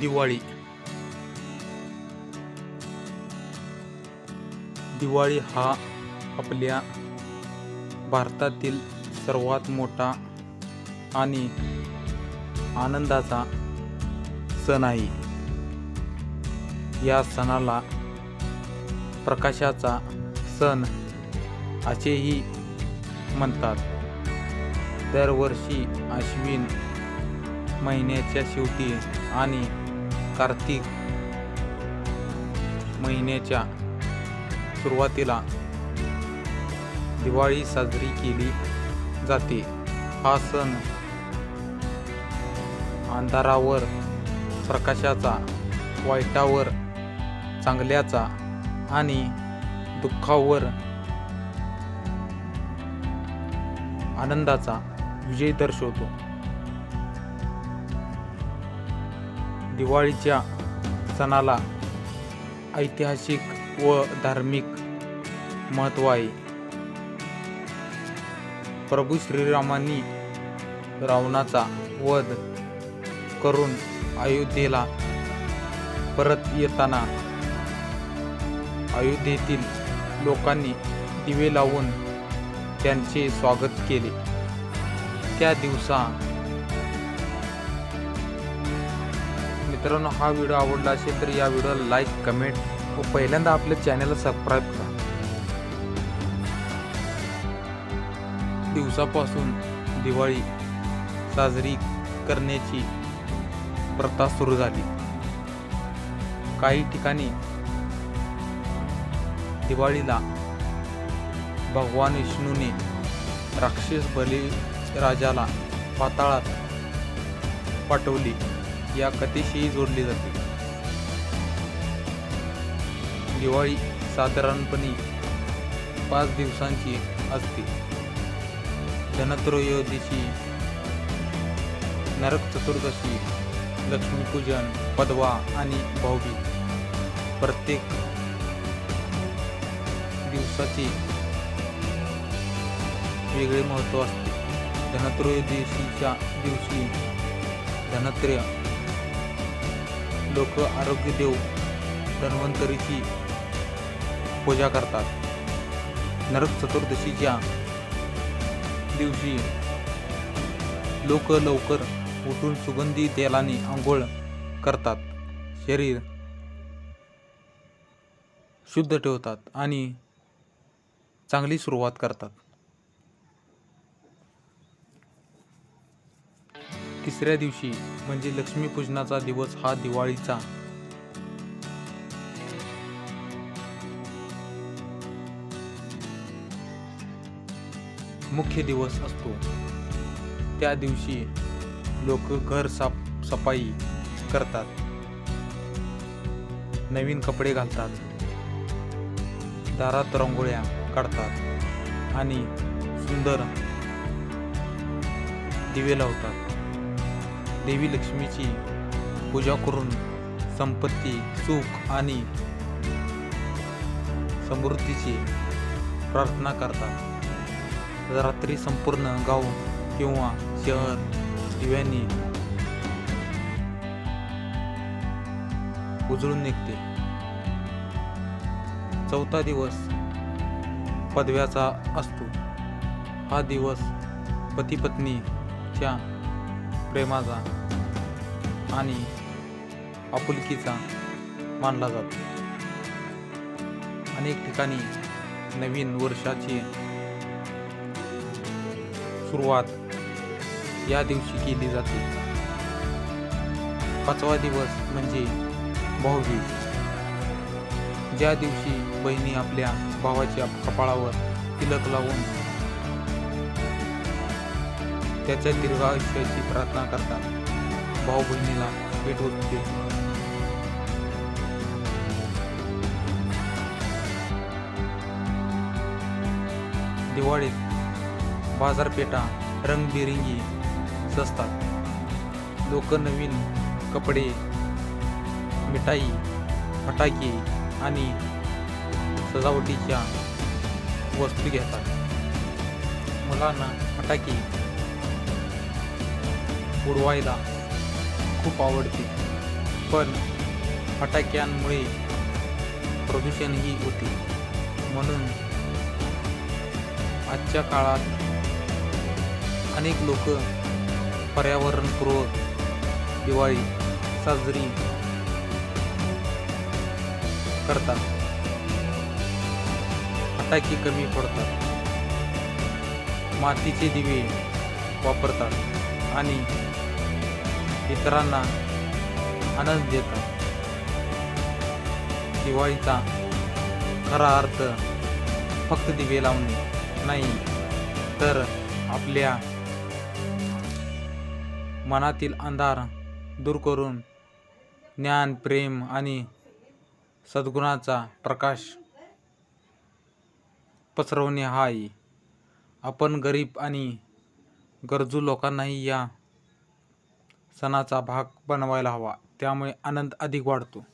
दिवाळी. दिवाळी हा आपल्या भारतातील सर्वात मोठा आणि आनंदाचा सण आहे. या सणाला प्रकाशाचा सण असेही म्हणतात. दरवर्षी आश्विन महिन्याच्या शेवटी आणि कार्तिक महिन्याच्या सुरुवातीला दिवाळी साजरी केली जाते. हा सण अंधारावर प्रकाशाचा वाईटावर चांगल्याचा आणि दुःखावर आनंदाचा विजय दर्शवतो. दिवाळीच्या सणाला ऐतिहासिक व धार्मिक महत्त्व आहे. प्रभू श्रीरामांनी रावणाचा वध करून अयोध्येला परत येताना अयोध्येतील लोकांनी दिवे लावून त्यांचे स्वागत केले. त्या दिवसा मित्रांनो हा व्हिडिओ आवडला असेल तर या व्हिडिओला लाईक कमेंट व पहिल्यांदा आपल्या चॅनलला सबस्क्राईब करा. दिवसापासून दिवाळी साजरी करण्याची प्रथा सुरू झाली. काही ठिकाणी दिवाळीला भगवान विष्णूने राक्षस बली राजाला पाताळात पाठवली. या कथेशीही जोडली जाते. दिवाळी साधारणपणे पाच दिवसांची असते. धनत्रयोदशी नरक चतुर्दशी लक्ष्मीपूजन पदवा आणि भाऊबीज. प्रत्येक दिवसाचे वेगळे महत्त्व असते. धनत्रयोदशीच्या दिवशी धनत्रय लोक आरोग्यदेव धन्वंतरीची पूजा करतात. नरक चतुर्दशीच्या दिवशी लोक लवकर उठून सुगंधी तेलाने आंघोळ करतात. शरीर शुद्ध ठेवतात आणि चांगली सुरुवात करतात. तिसऱ्या दिवशी म्हणजे लक्ष्मीपूजनाचा दिवस हा दिवाळीचा. मुख्य दिवस असतो. त्या दिवशी लोक घर साफ सफाई करतात. नवीन कपडे घालतात. दारात रांगोळ्या काढतात आणि सुंदर दिवे लावतात. देवी लक्ष्मीची पूजा करून संपत्ती सुख आणि समृद्धीची प्रार्थना करतात. रात्री संपूर्ण गाव किंवा शहर दिव्यांनी उजळून निघते. चौथा दिवस पदव्याचा असतो. हा दिवस पती पत्नीच्या प्रेमाचा आणि आपुलकीचा मानला जातो. अनेक ठिकाणी नवीन वर्षाची सुरुवात या दिवशी केली जाते. पाचवा दिवस म्हणजे भाऊबीज. ज्या दिवशी बहिणी आपल्या भावाच्या कपाळावर तिलक लावून त्याच्या दीर्घ आयुष्याची प्रार्थना करतात. भाऊ बहिणीला भेट होते दिवाळीत बाजारपेठा रंगबिरंगी सजतात. लोक नवीन कपडे मिठाई फटाके आणि सजावटीच्या वस्तू घेतात. मुलांना फटाके उडवायला खूप आवडते. पण फटाक्यांमुळे प्रदूषणही होते. म्हणून आजच्या काळात अनेक लोक पर्यावरणपूर्वक दिवाळी साजरी करतात. फटाके कमी पडतात मातीचे दिवे वापरतात. आणि इतरांना आनंद देतात दिवाळीचा खरा अर्थ फक्त दिवे लावणे नाही तर आपल्या मनातील अंधार दूर करून ज्ञान प्रेम आणि सद्गुणाचा प्रकाश पसरवणे हा आहे आपण गरीब आणि गरजू लोकांनाही या सणाचा भाग बनवायला हवा. त्यामुळे आनंद अधिक वाढतो.